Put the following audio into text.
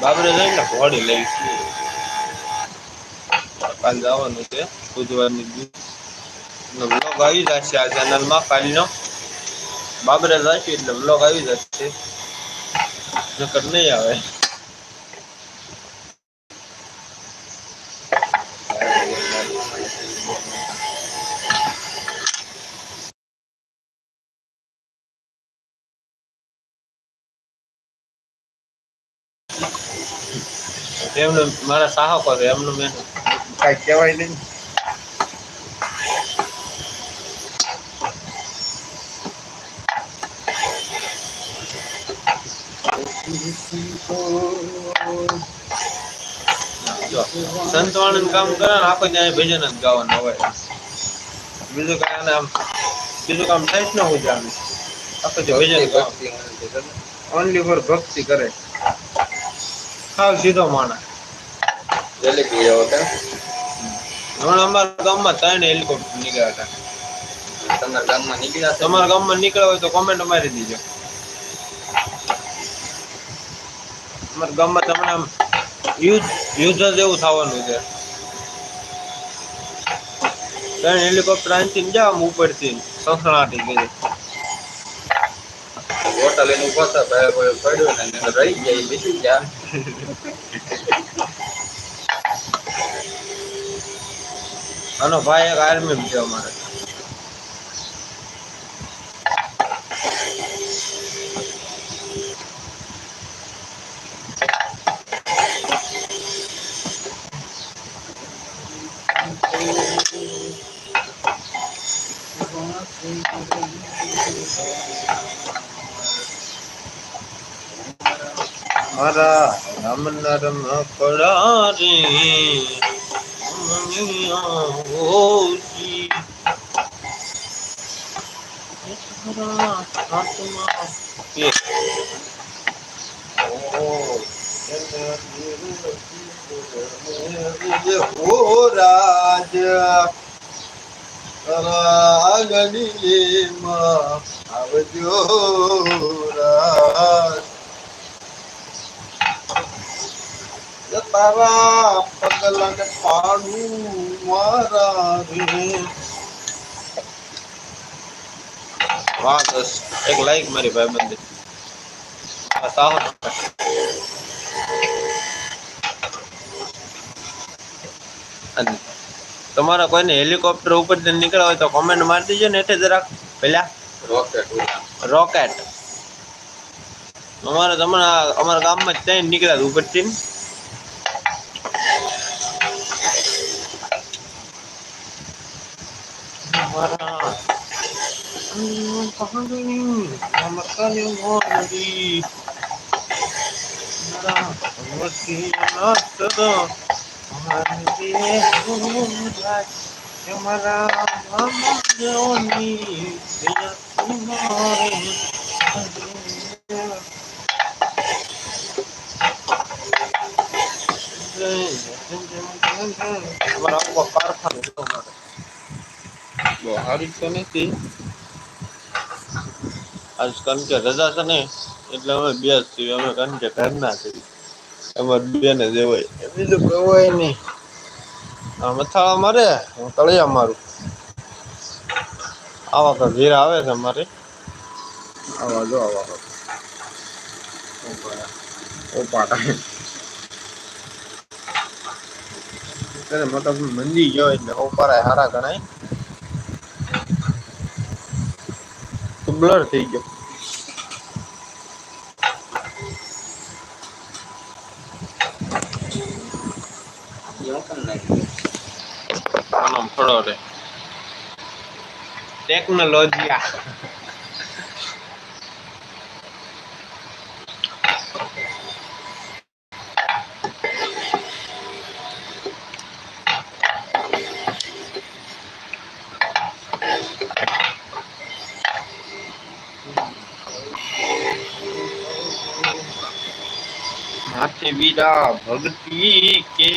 બાબરે જઈને ઘોડી લઈ કાલ જવાનું છે બુધવારની વ્લોગ આવી જશે આ ચેનલમાં કાલનો. બાબરે જશે એટલે વ્લોગ આવી જશે. નકર નહીં આવે. એમનું મારા સાહકો છે એમનું મેં કઈ કહેવાય નહીં. જો કામ કરે ને આખો ત્યાં ભજન જ ગાવાનું હોય. બીજું કઈ આને આમ બીજું કામ થાય જ ન હોય જાણે આખો જે ભજન ગાવાનું. ઓનલી ફોર ભક્તિ કરે. સાવ સીધો માણસ. જલેબી જાવ કે હમણાં અમારા ગામમાં ત્રણ હેલિકોપ્ટર નીકળ્યા હતા. તમારા ગામમાં નીકળ્યા તમારા ગામમાં નીકળ્યા હોય તો કોમેન્ટ મારી દીજો. અમારા ગામમાં તમને આમ યુદ્ધ યુદ્ધ જ એવું થવાનું છે. ત્રણ હેલિકોપ્ટર અહીંથી જાવ આમ ઉપરથી સસણાટી ગઈ હોટલ એનું ને રહી જાય બેસી ગયા આનો ભાઈ એક આર્મી છે અમારે. મારા રામ નરમ કડારી મારા હાથમાં કે રાજ આગળીમાં આવજો રાજ તારા પગલાને પાડું મારા રે વાહ દસ એક લાઈક મારી ભાઈ બંધી તમારે તમારા કોઈને હેલિકોપ્ટર ઉપર નીકળ્યા હોય તો કોમેન્ટ મારી દેજો ને એટલે જરાક. પેલા? રોકેટ રોકેટ અમારે તમારા અમારા ગામમાં જ ત્યાં નીકળ્યા હતા ઉપરથી મારા મકાની મોરી મારા ભગવતી નાસ્તો મારા મામા જેઓની અમારા આખો કારખાનો હતો અમારે બહુ સારી તો નથી. આજ કારણ કે રજા છે ને એટલે અમે બે જ છીએ. અમે કારણ કે ઘરના છીએ. અમારે બેને જેવાય હોય બીજું કહેવાય નહીં. આ મથાળા મારે હું તળિયા મારું. આવા કે ઘેર આવે છે અમારે આવા જો આવા ત્યારે મતલબ મંદી ગયો એટલે ઉપારાય હારા ગણાય. બ્લર થઈ ગયો. ફળો રે ટેકનોલોજીયા માથે વીરા ભક્તિ કે